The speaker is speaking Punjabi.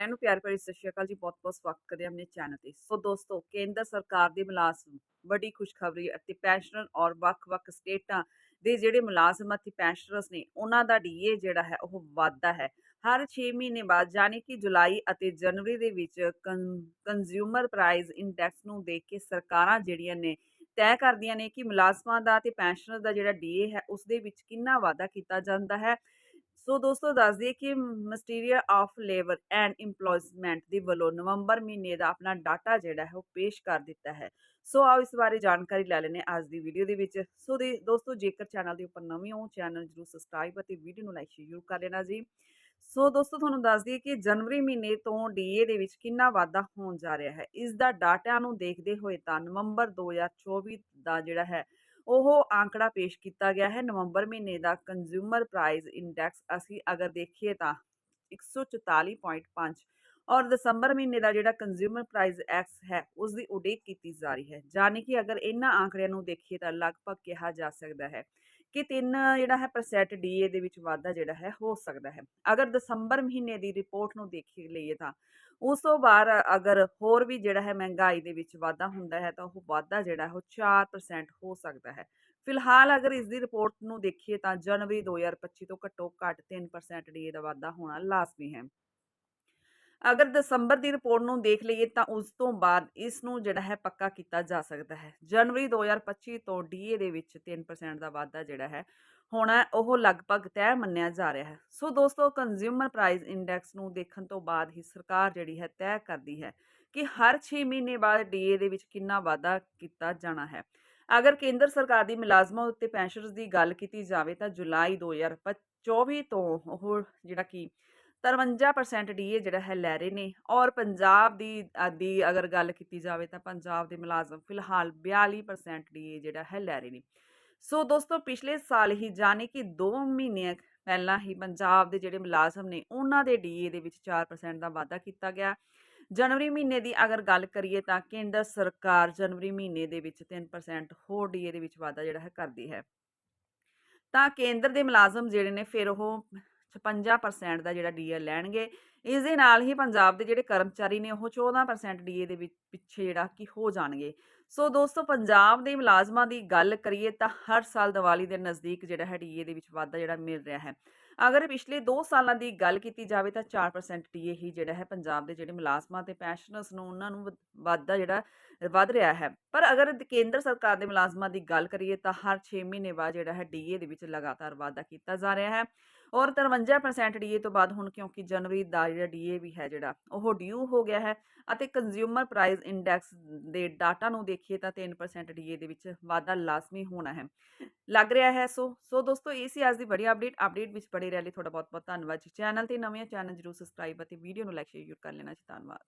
ਸਾਰਿਆਂ ਨੂੰ ਪਿਆਰ ਭਰੀ ਸਤਿ ਸ਼੍ਰੀ ਅਕਾਲ ਜੀ ਬਹੁਤ-ਬਹੁਤ ਸਵਾਗਤ ਕਰਦੇ ਹਾਂ ਆਪਣੇ ਚੈਨਲ ਤੇ। ਸੋ ਦੋਸਤੋ, ਕੇਂਦਰ ਸਰਕਾਰ ਦੇ ਮੁਲਾਜ਼ਮ ਵੱਡੀ ਖੁਸ਼ਖਬਰੀ ਅਤੇ ਪੈਨਸ਼ਨਰ ਔਰ ਵੱਖ-ਵੱਖ ਸਟੇਟਾਂ ਦੇ ਜਿਹੜੇ ਮੁਲਾਜ਼ਮ ਅਤੇ ਪੈਨਸ਼ਨਰਸ ਨੇ, ਉਹਨਾਂ ਦਾ ਡੀਏ ਜਿਹੜਾ ਹੈ, ਉਹ ਵਾਧਾ ਹੈ। ਹਰ 6 ਮਹੀਨੇ ਬਾਅਦ, ਯਾਨੀ ਕਿ ਜੁਲਾਈ ਅਤੇ ਜਨਵਰੀ ਦੇ ਵਿੱਚ ਕੰਜ਼ਿਊਮਰ ਪ੍ਰਾਈਸ ਇੰਡੈਕਸ ਨੂੰ ਦੇਖ ਕੇ ਸਰਕਾਰਾਂ ਜਿਹੜੀਆਂ ਨੇ, ਤੈਅ ਕਰਦੀਆਂ ਨੇ ਕਿ ਮੁਲਾਜ਼ਮਾਂ ਦਾ ਤੇ ਪੈਨਸ਼ਨਰ ਦਾ ਜਿਹੜਾ ਡੀਏ ਹੈ, ਉਸ ਦੇ ਵਿੱਚ ਕਿੰਨਾ ਵਾਧਾ ਕੀਤਾ ਜਾਂਦਾ ਹੈ। ਸੋ ਦੋਸਤੋ, ਦੱਸ ਦਈਏ ਕਿ ministerial of labour and employment ਦੇ ਵੱਲੋਂ ਨਵੰਬਰ ਮਹੀਨੇ ਦਾ ਆਪਣਾ ਡਾਟਾ ਜਿਹੜਾ ਹੈ, ਉਹ ਪੇਸ਼ ਕਰ ਦਿੱਤਾ ਹੈ। ਸੋ, ਆਓ ਇਸ ਬਾਰੇ ਜਾਣਕਾਰੀ ਲੈ ਲੈਣੇ ਅੱਜ ਦੀ ਵੀਡੀਓ ਦੇ ਵਿੱਚ। ਸੋ, ਦੇ ਦੋਸਤੋ, ਜੇਕਰ ਚੈਨਲ ਦੇ ਉੱਪਰ ਨਵੇਂ ਹੋ, ਚੈਨਲ ਜਰੂਰ ਸਬਸਕ੍ਰਾਈਬ ਅਤੇ ਵੀਡੀਓ ਨੂੰ ਲਾਈਕ ਸ਼ੇਅਰ ਕਰ ਲੈਣਾ ਜੀ। ਸੋ, ਦੋਸਤੋ, ਤੁਹਾਨੂੰ ਦੱਸ ਦਈਏ ਕਿ ਜਨਵਰੀ ਮਹੀਨੇ ਤੋਂ ਡੀਏ ਦੇ ਵਿੱਚ ਕਿੰਨਾ ਵਾਧਾ ਹੋਣ ਜਾ ਰਿਹਾ ਹੈ। ਇਸ ਦਾ ਡਾਟਾ ਨੂੰ ਦੇਖਦੇ ਹੋਏ ਤਾਂ ਨਵੰਬਰ 2024 ਦਾ ਜਿਹੜਾ ਹੈ ਉਹ ਆંકੜਾ ਪੇਸ਼ ਕੀਤਾ ਗਿਆ ਹੈ। ਨਵੰਬਰ ਮਹੀਨੇ ਦਾ ਕੰਜ਼ਿਊਮਰ ਪ੍ਰਾਈਸ ਇੰਡੈਕਸ ਅਸੀਂ ਅਗਰ ਦੇਖੀਏ ਤਾਂ 144.5 ਔਰ ਦਸੰਬਰ ਮਹੀਨੇ ਦਾ ਜਿਹੜਾ ਕੰਜ਼ਿਊਮਰ ਪ੍ਰਾਈਸ ਐਕਸ ਹੈ ਉਸ ਦੀ ਉਡੀਕ ਕੀਤੀ ਜਾ ਰਹੀ ਹੈ। ਯਾਨੀ ਕਿ ਅਗਰ ਇਹਨਾਂ ਆંકੜਿਆਂ ਨੂੰ ਦੇਖੀਏ ਤਾਂ ਲਗਭਗ ਕਿਹਾ ਜਾ ਸਕਦਾ ਹੈ ਕਿ 3 ਜਿਹੜਾ ਹੈ ਪਰਸੈਂਟ ਡੀਏ ਦੇ ਵਿੱਚ ਵਾਧਾ ਜਿਹੜਾ ਹੈ ਹੋ ਸਕਦਾ ਹੈ। ਅਗਰ ਦਸੰਬਰ ਮਹੀਨੇ ਦੀ ਰਿਪੋਰਟ ਨੂੰ ਦੇਖੀ ਲਈਏ ਤਾਂ ਉਸ ਤੋਂ ਬਾਅਦ ਅਗਰ ਹੋਰ ਵੀ ਜਿਹੜਾ ਹੈ ਮਹਿੰਗਾਈ ਦੇ ਵਿੱਚ ਵਾਧਾ ਹੁੰਦਾ ਹੈ ਤਾਂ ਉਹ ਵਾਧਾ ਜਿਹੜਾ ਉਹ 4% ਹੋ ਸਕਦਾ ਹੈ। ਫਿਲਹਾਲ ਅਗਰ ਇਸ ਦੀ ਰਿਪੋਰਟ ਨੂੰ ਦੇਖੀਏ ਤਾਂ ਜਨਵਰੀ 2025 ਤੋਂ ਘੱਟੋ ਘੱਟ 3% ਡੀਏ ਦਾ ਵਾਧਾ ਹੋਣਾ ਲਾਜ਼ਮੀ ਹੈ। ਅਗਰ ਦਸੰਬਰ ਦੀ ਰਿਪੋਰਟ ਨੂੰ ਦੇਖ ਲਈਏ ਤਾਂ ਉਸ ਤੋਂ ਬਾਅਦ ਇਸ ਨੂੰ ਜਿਹੜਾ ਹੈ ਪੱਕਾ ਕੀਤਾ ਜਾ ਸਕਦਾ ਹੈ। ਜਨਵਰੀ 2025 ਤੋਂ ਡੀਏ ਦੇ ਵਿੱਚ 3% ਦਾ ਵਾਧਾ ਜਿਹੜਾ ਹੈ, ਹੋਣਾ ਉਹ ਲਗਭਗ ਤੈਅ ਮੰਨਿਆ ਜਾ ਰਿਹਾ ਹੈ। ਸੋ ਦੋਸਤੋ ਕੰਜ਼ਿਊਮਰ ਪ੍ਰਾਈਸ ਇੰਡੈਕਸ ਨੂੰ ਦੇਖਣ ਤੋਂ ਬਾਅਦ ਹੀ ਸਰਕਾਰ ਜਿਹੜੀ ਹੈ ਤੈਅ ਕਰਦੀ ਹੈ ਕਿ ਹਰ 6 ਮਹੀਨੇ ਬਾਅਦ ਡੀਏ ਦੇ ਵਿੱਚ ਕਿੰਨਾ ਵਾਧਾ ਕੀਤਾ ਜਾਣਾ ਹੈ। ਅਗਰ ਕੇਂਦਰ ਸਰਕਾਰ ਦੀ ਮੁਲਾਜ਼ਮਾਂ ਉੱਤੇ ਪੈਨਸ਼ਨਰਸ ਦੀ ਗੱਲ ਕੀਤੀ ਜਾਵੇ ਤਾਂ ਜੁਲਾਈ 2024 ਤੋਂ ਉਹ ਜਿਹੜਾ ਕਿ 53% ਡੀਏ ਜਿਹੜਾ ਹੈ ਲੈ ਰਹੇ ਨੇ। ਔਰ ਪੰਜਾਬ ਦੀ ਦੀ ਅਗਰ ਗੱਲ ਕੀਤੀ ਜਾਵੇ ਤਾਂ ਪੰਜਾਬ ਦੇ ਮੁਲਾਜ਼ਮ ਫਿਲਹਾਲ 42% ਡੀਏ ਜਿਹੜਾ ਹੈ ਲੈ ਰਹੇ ਨੇ। ਸੋ ਦੋਸਤੋ, ਪਿਛਲੇ ਸਾਲ ਹੀ ਜਾਣੇ ਕਿ 2 ਮਹੀਨੇ ਪਹਿਲਾਂ ਹੀ ਪੰਜਾਬ ਦੇ ਜਿਹੜੇ ਮੁਲਾਜ਼ਮ ਨੇ, ਉਹਨਾਂ ਦੇ ਡੀਏ ਦੇ ਵਿੱਚ 4% ਦਾ ਵਾਧਾ ਕੀਤਾ ਗਿਆ। ਜਨਵਰੀ ਮਹੀਨੇ ਦੀ ਅਗਰ ਗੱਲ ਕਰੀਏ ਤਾਂ ਕੇਂਦਰ ਸਰਕਾਰ ਜਨਵਰੀ ਮਹੀਨੇ ਦੇ ਵਿੱਚ 3% ਹੋਰ ਡੀਏ ਦੇ ਵਿੱਚ ਵਾਧਾ ਜਿਹੜਾ ਹੈ ਕਰਦੀ ਹੈ। ਤਾਂ ਕੇਂਦਰ ਦੇ ਮੁਲਾਜ਼ਮ ਜਿਹੜੇ ਨੇ, ਫਿਰ ਉਹ 56% ਦਾ ਜਿਹੜਾ ਡੀਏ ਲੈਣਗੇ ਇਸ ਦੇ ਨਾਲ ਹੀ ਪੰਜਾਬ ਦੇ ਜਿਹੜੇ ਕਰਮਚਾਰੀ ਨੇ ਉਹ 14% ਡੀਏ ਦੇ ਵਿੱਚ ਪਿੱਛੇ ਜਿਹੜਾ ਕਿ ਹੋ ਜਾਣਗੇ। ਸੋ ਦੋਸਤੋ, ਪੰਜਾਬ ਦੇ ਮੁਲਾਜ਼ਮਾਂ ਦੀ ਗੱਲ ਕਰੀਏ ਤਾਂ ਹਰ ਸਾਲ ਦੀਵਾਲੀ ਦੇ ਨਜ਼ਦੀਕ ਜਿਹੜਾ ਹੈ ਡੀਏ ਦੇ ਵਿੱਚ ਵਾਧਾ ਜਿਹੜਾ ਮਿਲ ਰਿਹਾ ਹੈ। ਅਗਰ ਪਿਛਲੇ 2 ਸਾਲਾਂ ਦੀ ਗੱਲ ਕੀਤੀ ਜਾਵੇ ਤਾਂ 4% ਡੀਏ ਹੀ ਜਿਹੜਾ ਹੈ ਪੰਜਾਬ ਦੇ ਜਿਹੜੇ ਮੁਲਾਜ਼ਮਾਂ ਤੇ ਪੈਨਸ਼ਨਰਸ ਨੂੰ ਉਹਨਾਂ ਨੂੰ ਵਾਧਾ ਜਿਹੜਾ ਵੱਧ ਰਿਹਾ ਹੈ। ਪਰ ਅਗਰ ਕੇਂਦਰ ਸਰਕਾਰ ਦੇ ਮੁਲਾਜ਼ਮਾਂ ਦੀ ਗੱਲ ਕਰੀਏ ਤਾਂ ਹਰ 6 ਮਹੀਨੇ ਬਾਅਦ ਜਿਹੜਾ ਹੈ ਡੀਏ ਦੇ ਵਿੱਚ ਲਗਾਤਾਰ ਵਾਧਾ ਕੀਤਾ ਜਾ ਰਿਹਾ ਹੈ। ਔਰ 53% ਡੀਏ ਤੋਂ ਬਾਅਦ ਹੁਣ ਕਿਉਂਕਿ ਜਨਵਰੀ ਦਾ ਜਿਹੜਾ ਡੀਏ ਵੀ ਹੈ ਜਿਹੜਾ, ਉਹ ਡਿਊ ਹੋ ਗਿਆ ਹੈ ਅਤੇ ਕੰਜ਼ਿਊਮਰ ਪ੍ਰਾਈਸ ਇੰਡੈਕਸ ਦੇ ਡਾਟਾ ਨੂੰ ਦੇਖੀਏ ਤਾਂ 3% ਡੀਏ ਦੇ ਵਿੱਚ ਵਾਧਾ ਲਾਜ਼ਮੀ ਹੋਣਾ ਹੈ। ਲੱਗ ਰਿਹਾ ਹੈ ਸੋ ਸੋ ਦੋਸਤੋ, ਇਹ ਸੀ ਅੱਜ ਦੀ ਬੜੀ ਅਪਡੇਟ ਅਪਡੇਟ ਵਿੱਚ ਬੜੇ ਰਹਿ ਲਈ ਤੁਹਾਡਾ ਬਹੁਤ ਬਹੁਤ ਧੰਨਵਾਦ ਜੀ। ਚੈਨਲ ਤੇ ਨਵੇਂ ਚੈਨਲ ਜਰੂਰ ਸਬਸਕ੍ਰਾਈਬ ਅਤੇ ਵੀਡੀਓ ਨੂੰ ਲਾਈਕ ਸ਼ੇਅਰ ਕਰ ਲੈਣਾ ਜੀ। ਧੰਨਵਾਦ।